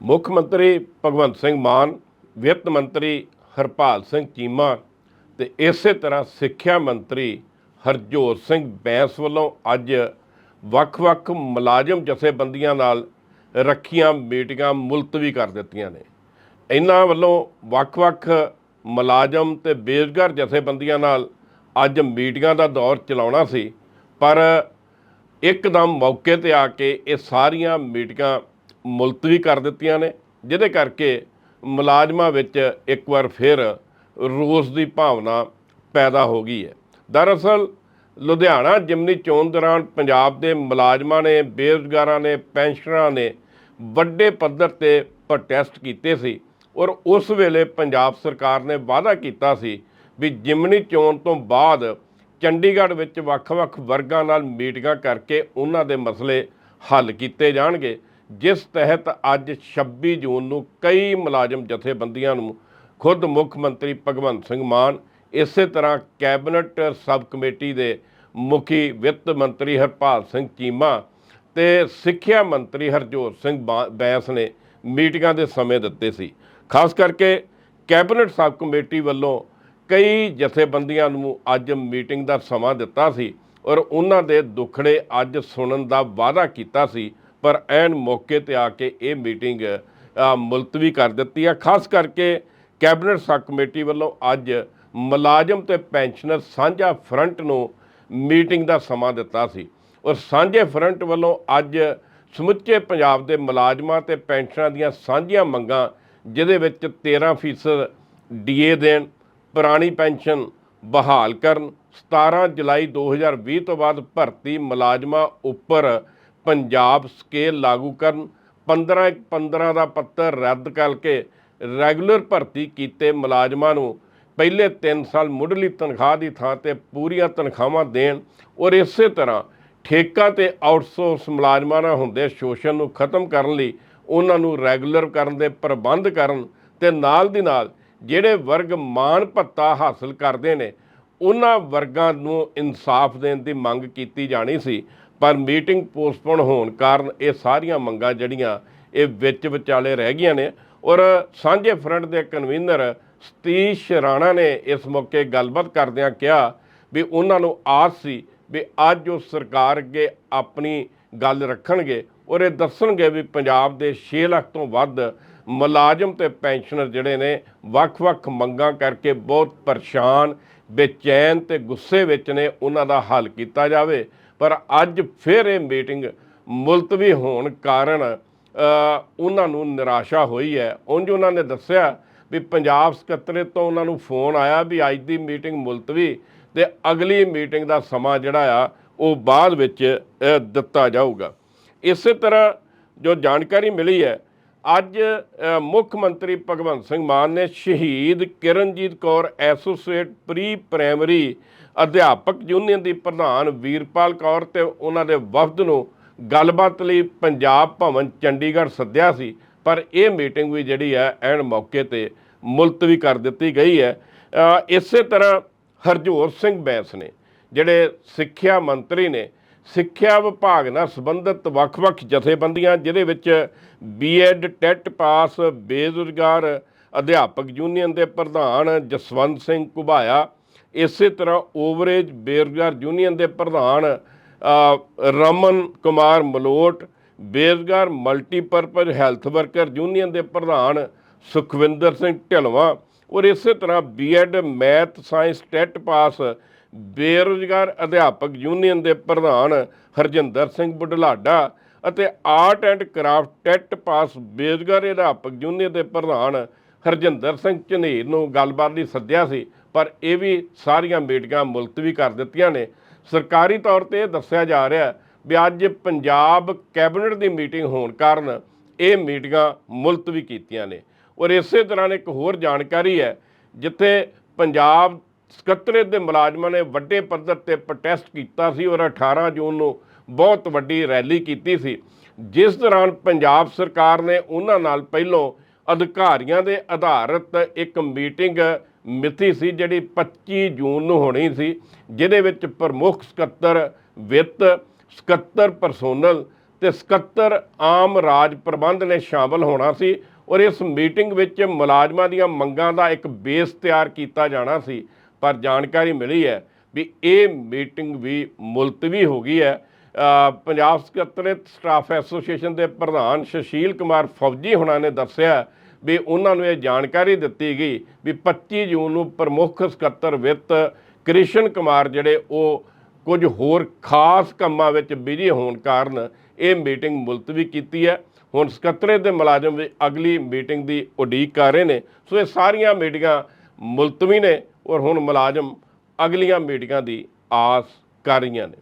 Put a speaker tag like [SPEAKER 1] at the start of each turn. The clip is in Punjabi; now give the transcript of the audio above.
[SPEAKER 1] ਮੁੱਖ ਮੰਤਰੀ ਭਗਵੰਤ ਸਿੰਘ ਮਾਨ, ਵਿੱਤ ਮੰਤਰੀ ਹਰਪਾਲ ਸਿੰਘ ਚੀਮਾ ਤੇ ਇਸੇ ਤਰ੍ਹਾਂ ਸਿੱਖਿਆ ਮੰਤਰੀ ਹਰਜੋਤ ਸਿੰਘ ਬੈਂਸ ਵੱਲੋਂ ਅੱਜ ਵੱਖ-ਵੱਖ ਮੁਲਾਜ਼ਮ ਜਥੇਬੰਦੀਆਂ ਨਾਲ ਰੱਖੀਆਂ ਮੀਟਿੰਗਾਂ ਮੁਲਤਵੀ ਕਰ ਦਿੱਤੀਆਂ ਨੇ। ਇਹਨਾਂ ਵੱਲੋਂ ਵੱਖ-ਵੱਖ ਮੁਲਾਜ਼ਮ ਤੇ ਬੇਰੁਜ਼ਗਾਰ ਜਥੇਬੰਦੀਆਂ ਨਾਲ ਅੱਜ ਮੀਟਿੰਗਾਂ ਦਾ ਦੌਰ ਚਲਾਉਣਾ ਸੀ, ਪਰ ਇੱਕਦਮ ਮੌਕੇ ਤੇ ਆ ਕੇ ਇਹ ਸਾਰੀਆਂ ਮੀਟਿੰਗਾਂ ਮੁਲਤਵੀ ਕਰ ਦਿੱਤੀਆਂ ਨੇ, ਜਿਹਦੇ ਕਰਕੇ ਮੁਲਾਜ਼ਮਾਂ ਵਿੱਚ ਇੱਕ ਵਾਰ ਫਿਰ ਰੋਸ ਦੀ ਭਾਵਨਾ ਪੈਦਾ ਹੋ ਗਈ ਹੈ। ਦਰਅਸਲ, ਲੁਧਿਆਣਾ ਜਿਮਨੀ ਚੋਣ ਦੌਰਾਨ ਪੰਜਾਬ ਦੇ ਮੁਲਾਜ਼ਮਾਂ ਨੇ, ਬੇਰੁਜ਼ਗਾਰਾਂ ਨੇ, ਪੈਨਸ਼ਨਰਾਂ ਨੇ ਵੱਡੇ ਪੱਧਰ ਤੇ ਪ੍ਰੋਟੈਸਟ ਕੀਤੇ ਸੀ ਔਰ ਉਸ ਵੇਲੇ ਪੰਜਾਬ ਸਰਕਾਰ ਨੇ ਵਾਅਦਾ ਕੀਤਾ ਸੀ ਵੀ ਜਿਮਨੀ ਚੋਣ ਤੋਂ ਬਾਅਦ ਚੰਡੀਗੜ੍ਹ ਵਿੱਚ ਵੱਖ-ਵੱਖ ਵਰਗਾਂ ਨਾਲ ਮੀਟਿੰਗਾਂ ਕਰਕੇ ਉਹਨਾਂ ਦੇ ਮਸਲੇ ਹੱਲ ਕੀਤੇ ਜਾਣਗੇ। ਜਿਸ ਤਹਿਤ ਅੱਜ 26 ਜੂਨ ਨੂੰ ਕਈ ਮੁਲਾਜ਼ਮ ਜਥੇਬੰਦੀਆਂ ਨੂੰ ਖੁਦ ਮੁੱਖ ਮੰਤਰੀ ਭਗਵੰਤ ਸਿੰਘ ਮਾਨ, ਇਸੇ ਤਰ੍ਹਾਂ ਕੈਬਨਿਟ ਸਬ ਕਮੇਟੀ ਦੇ ਮੁਖੀ ਵਿੱਤ ਮੰਤਰੀ ਹਰਪਾਲ ਸਿੰਘ ਚੀਮਾ ਤੇ ਸਿੱਖਿਆ ਮੰਤਰੀ ਹਰਜੋਤ ਸਿੰਘ ਬਾ- ਬੈਂਸ ਨੇ ਮੀਟਿੰਗਾਂ ਦੇ ਸਮੇਂ ਦਿੱਤੇ ਸੀ। ਖਾਸ ਕਰਕੇ ਕੈਬਨਿਟ ਸਬ ਕਮੇਟੀ ਵੱਲੋਂ ਕਈ ਜਥੇਬੰਦੀਆਂ ਨੂੰ ਅੱਜ ਮੀਟਿੰਗ ਦਾ ਸਮਾਂ ਦਿੱਤਾ ਸੀ ਔਰ ਉਹਨਾਂ ਦੇ ਦੁੱਖੜੇ ਅੱਜ ਸੁਣਨ ਦਾ ਵਾਅਦਾ ਕੀਤਾ ਸੀ। ਪਰ ਐਨ ਮੌਕੇ ਤੇ ਆ ਕੇ ਇਹ ਮੀਟਿੰਗ ਮੁਲਤਵੀ ਕਰ ਦਿੱਤੀ ਹੈ। ਖਾਸ ਕਰਕੇ ਕੈਬਨਿਟ ਸਬ ਕਮੇਟੀ ਵੱਲੋਂ ਅੱਜ ਮੁਲਾਜ਼ਮ ਤੇ ਪੈਨਸ਼ਨਰ ਸਾਂਝਾ ਫਰੰਟ ਨੂੰ ਮੀਟਿੰਗ ਦਾ ਸਮਾਂ ਦਿੱਤਾ ਸੀ। ਔਰ ਸਾਂਝੇ ਫਰੰਟ ਵੱਲੋਂ ਅੱਜ ਸਮੁੱਚੇ ਪੰਜਾਬ ਦੇ ਮੁਲਾਜ਼ਮਾਂ ਤੇ ਪੈਨਸ਼ਨਰਾਂ ਦੀਆਂ ਸਾਂਝੀਆਂ ਮੰਗਾਂ, ਜਿਹਦੇ ਵਿੱਚ 13% ਡੀਏ ਦੇਣ, ਪੁਰਾਣੀ ਪੈਨਸ਼ਨ ਬਹਾਲ ਕਰਨ 17 ਜੁਲਾਈ 2020 ਤੋਂ ਬਾਅਦ ਭਰਤੀ ਮੁਲਾਜ਼ਮਾਂ ਉੱਪਰ ਪੰਜਾਬ ਸਕੇਲ ਲਾਗੂ ਕਰਨ 15 15 ਦਾ ਪੱਤਰ ਰੱਦ ਕਰਕੇ ਰੈਗੂਲਰ ਭਰਤੀ ਕੀਤੇ ਮੁਲਾਜ਼ਮਾਂ ਨੂੰ ਪਹਿਲੇ 3 ਸਾਲ ਮੁੱਢਲੀ ਤਨਖਾਹ ਦੀ ਥਾਂ ਤੇ ਪੂਰੀਆਂ ਤਨਖਾਹਾਂ ਦੇਣ ਔਰ ਇਸੇ ਤਰ੍ਹਾਂ ਠੇਕਾ ਤੇ ਆਊਟਸੋਰਸ ਮੁਲਾਜ਼ਮਾਂ ਨਾਲ ਹੁੰਦੇ ਸ਼ੋਸ਼ਣ ਨੂੰ ਖਤਮ ਕਰਨ ਲਈ ਉਹਨਾਂ ਨੂੰ ਰੈਗੂਲਰ ਕਰਨ ਦੇ ਪ੍ਰਬੰਧ ਕਰਨ ਤੇ ਨਾਲ ਦੀ ਨਾਲ ਜਿਹੜੇ ਵਰਗ ਮਾਣ ਭੱਤਾ ਹਾਸਲ ਕਰਦੇ ਨੇ, ਉਹਨਾਂ ਵਰਗਾਂ ਨੂੰ ਇਨਸਾਫ ਦੇਣ ਦੀ ਮੰਗ ਕੀਤੀ ਜਾਣੀ ਸੀ। ਪਰ ਮੀਟਿੰਗ ਪੋਸਟਪੋਨ ਹੋਣ ਕਾਰਨ ਇਹ ਸਾਰੀਆਂ ਮੰਗਾਂ ਜਿਹੜੀਆਂ ਇਹ ਵਿੱਚ ਵਿਚਾਲੇ ਰਹਿ ਗਈਆਂ ਨੇ। ਔਰ ਸਾਂਝੇ ਫਰੰਟ ਦੇ ਕਨਵੀਨਰ ਸਤੀਸ਼ ਰਾਣਾ ਨੇ ਇਸ ਮੌਕੇ ਗੱਲਬਾਤ ਕਰਦਿਆਂ ਕਿਹਾ ਵੀ ਉਹਨਾਂ ਨੂੰ ਆਸ ਸੀ ਵੀ ਅੱਜ ਉਹ ਸਰਕਾਰ ਅੱਗੇ ਆਪਣੀ ਗੱਲ ਰੱਖਣਗੇ ਔਰ ਇਹ ਦੱਸਣਗੇ ਵੀ ਪੰਜਾਬ ਦੇ 6 ਲੱਖ ਤੋਂ ਵੱਧ ਮੁਲਾਜ਼ਮ ਤੇ ਪੈਨਸ਼ਨਰ ਜਿਹੜੇ ਨੇ ਵੱਖ-ਵੱਖ ਮੰਗਾਂ ਕਰਕੇ ਬਹੁਤ ਪਰੇਸ਼ਾਨ, ਬੇਚੈਨ ਤੇ ਗੁੱਸੇ ਵਿੱਚ ਨੇ। ਉਹਨਾਂ ਦਾ ਹੱਲ ਕੀਤਾ ਜਾਵੇ। ਪਰ ਅੱਜ ਫਿਰ ਇਹ ਮੀਟਿੰਗ ਮੁਲਤਵੀ ਹੋਣ ਕਾਰਨ ਉਹਨਾਂ ਨੂੰ ਨਿਰਾਸ਼ਾ ਹੋਈ ਹੈ। ਉਂਝ ਉਹਨਾਂ ਨੇ ਦੱਸਿਆ ਵੀ ਪੰਜਾਬ ਸਕੱਤਰੇਤ ਤੋਂ ਉਹਨਾਂ ਨੂੰ ਫੋਨ ਆਇਆ ਵੀ ਅੱਜ ਦੀ ਮੀਟਿੰਗ ਮੁਲਤਵੀ ਤੇ ਅਗਲੀ ਮੀਟਿੰਗ ਦਾ ਸਮਾਂ ਜਿਹੜਾ ਆ, ਉਹ ਬਾਅਦ ਵਿੱਚ ਦਿੱਤਾ ਜਾਊਗਾ। ਇਸੇ ਤਰ੍ਹਾਂ ਜੋ ਜਾਣਕਾਰੀ ਮਿਲੀ ਹੈ ਅੱਜ ਮੁੱਖ ਮੰਤਰੀ ਭਗਵੰਤ ਸਿੰਘ ਮਾਨ ਨੇ ਸ਼ਹੀਦ Kiranjit Kaur associate pre primary ਅਧਿਆਪਕ ਯੂਨੀਅਨ ਦੀ ਪ੍ਰਧਾਨ ਵੀਰਪਾਲ ਕੌਰ ਤੇ ਉਹਨਾਂ ਦੇ ਵਫਦ ਨੂੰ ਗੱਲਬਾਤ ਲਈ ਪੰਜਾਬ ਭਵਨ ਚੰਡੀਗੜ੍ਹ ਸੱਦਿਆ ਸੀ। ਪਰ ਇਹ ਮੀਟਿੰਗ ਵੀ ਜਿਹੜੀ ਹੈ, ਐਨ ਮੌਕੇ ਤੇ ਮੁਲਤਵੀ ਕਰ ਦਿੱਤੀ ਗਈ ਹੈ। ਇਸੇ ਤਰ੍ਹਾਂ ਹਰਜੋਤ ਸਿੰਘ ਬੈਂਸ ਨੇ, ਜਿਹੜੇ ਸਿੱਖਿਆ ਮੰਤਰੀ ਨੇ ਸਿੱਖਿਆ ਵਿਭਾਗ ਨਾਲ ਸੰਬੰਧਿਤ ਵੱਖ-ਵੱਖ ਜਥੇਬੰਦੀਆਂ, ਜਿਹਦੇ ਵਿੱਚ ਬੀਐਡ ਟੈਟ ਪਾਸ, ਬੇਰੁਜ਼ਗਾਰ ਅਧਿਆਪਕ ਯੂਨੀਅਨ ਦੇ ਪ੍ਰਧਾਨ ਜਸਵੰਤ ਸਿੰਘ ਕੁਬਾਇਆ ਇਸੇ ਤਰ੍ਹਾਂ ਓਵਰੇਜ ਬੇਰੁਜ਼ਗਾਰ ਯੂਨੀਅਨ ਦੇ ਪ੍ਰਧਾਨ ਰਮਨ ਕੁਮਾਰ ਮਲੋਟ, ਬੇਰੁਜ਼ਗਾਰ ਮਲਟੀਪਰਪਜ਼ ਹੈਲਥ ਵਰਕਰ ਯੂਨੀਅਨ ਦੇ ਪ੍ਰਧਾਨ ਸੁਖਵਿੰਦਰ ਸਿੰਘ ਢਿਲਵਾਂ ਔਰ ਇਸੇ ਤਰ੍ਹਾਂ B Ed math science TET pass ਬੇਰੁਜ਼ਗਾਰ ਅਧਿਆਪਕ ਯੂਨੀਅਨ ਦੇ ਪ੍ਰਧਾਨ ਹਰਜਿੰਦਰ ਸਿੰਘ ਬੁਢਲਾਡਾ ਅਤੇ art and craft TET pass ਬੇਰੁਜ਼ਗਾਰ ਅਧਿਆਪਕ ਯੂਨੀਅਨ ਦੇ ਪ੍ਰਧਾਨ ਹਰਜਿੰਦਰ ਸਿੰਘ ਝਨੀਰ ਨੂੰ ਗੱਲਬਾਤ ਲਈ ਸੱਦਿਆ ਸੀ, ਪਰ ਇਹ ਵੀ ਸਾਰੀਆਂ ਮੀਟਿੰਗਾਂ ਮੁਲਤਵੀ ਕਰ ਦਿੱਤੀਆਂ ਨੇ। ਸਰਕਾਰੀ ਤੌਰ ਤੇ ਇਹ ਦੱਸਿਆ ਜਾ ਰਿਹਾ ਵੀ ਅੱਜ ਪੰਜਾਬ ਕੈਬਨਿਟ ਦੀ ਮੀਟਿੰਗ ਹੋਣ ਕਾਰਨ ਇਹ ਮੀਟਿੰਗਾਂ ਮੁਲਤਵੀ ਕੀਤੀਆਂ ਨੇ। ਔਰ ਇਸੇ ਤਰ੍ਹਾਂ ਇੱਕ ਹੋਰ ਜਾਣਕਾਰੀ ਹੈ, ਜਿੱਥੇ ਪੰਜਾਬ ਸਕੱਤਰੇਤ ਦੇ ਮੁਲਾਜ਼ਮਾਂ ਨੇ ਵੱਡੇ ਪੱਧਰ ਤੇ ਪ੍ਰੋਟੈਸਟ ਕੀਤਾ ਸੀ ਔਰ 18 ਜੂਨ ਨੂੰ ਬਹੁਤ ਵੱਡੀ ਰੈਲੀ ਕੀਤੀ ਸੀ। ਜਿਸ ਦੌਰਾਨ ਪੰਜਾਬ ਸਰਕਾਰ ਨੇ ਉਹਨਾਂ ਨਾਲ ਪਹਿਲੋਂ ਅਧਿਕਾਰੀਆਂ ਦੇ ਆਧਾਰਿਤ ਇੱਕ ਮੀਟਿੰਗ ਮਿਤੀ ਸੀ, ਜਿਹੜੀ 25 ਜੂਨ ਨੂੰ ਹੋਣੀ ਸੀ, ਜਿਹਦੇ ਵਿੱਚ ਪ੍ਰਮੁੱਖ ਸਕੱਤਰ ਵਿੱਤ, ਸਕੱਤਰ ਪਰਸੋਨਲ ਤੇ ਸਕੱਤਰ ਆਮ ਰਾਜ ਪ੍ਰਬੰਧ ਨੇ ਸ਼ਾਮਲ ਹੋਣਾ ਸੀ ਔਰ ਇਸ ਮੀਟਿੰਗ ਵਿੱਚ ਮੁਲਾਜ਼ਮਾਂ ਦੀਆਂ ਮੰਗਾਂ ਦਾ ਇੱਕ ਬੇਸ ਤਿਆਰ ਕੀਤਾ ਜਾਣਾ ਸੀ। ਪਰ ਜਾਣਕਾਰੀ ਮਿਲੀ ਹੈ ਵੀ ਇਹ ਮੀਟਿੰਗ ਵੀ ਮੁਲਤਵੀ ਹੋ ਗਈ ਹੈ। ਪੰਜਾਬ ਸਕੱਤਰੇਤ ਸਟਾਫ ਐਸੋਸੀਏਸ਼ਨ ਦੇ ਪ੍ਰਧਾਨ ਸੁਸ਼ੀਲ ਕੁਮਾਰ ਫੌਜੀ ਹੁਣਾਂ ਨੇ ਦੱਸਿਆ ਵੀ ਉਹਨਾਂ ਨੂੰ ਇਹ ਜਾਣਕਾਰੀ ਦਿੱਤੀ ਗਈ ਵੀ 25 ਜੂਨ ਨੂੰ ਪ੍ਰਮੁੱਖ ਸਕੱਤਰ ਵਿੱਤ ਕ੍ਰਿਸ਼ਨ ਕੁਮਾਰ ਜਿਹੜੇ ਉਹ ਕੁਝ ਹੋਰ ਖਾਸ ਕੰਮਾਂ ਵਿੱਚ ਬਿਜ਼ੀ ਹੋਣ ਕਾਰਨ ਇਹ ਮੀਟਿੰਗ ਮੁਲਤਵੀ ਕੀਤੀ ਹੈ। ਹੁਣ ਸਕੱਤਰੇਤ ਦੇ ਮੁਲਾਜ਼ਮ ਵੀ ਅਗਲੀ ਮੀਟਿੰਗ ਦੀ ਉਡੀਕ ਕਰ ਰਹੇ ਨੇ। ਸੋ ਇਹ ਸਾਰੀਆਂ ਮੀਟਿੰਗਾਂ ਮੁਲਤਵੀ ਨੇ। ਔਰ ਹੁਣ ਮੁਲਾਜ਼ਮ ਅਗਲੀਆਂ ਮੀਟਿੰਗਾਂ ਦੀ ਆਸ ਕਰ ਰਹੀਆਂ ਨੇ।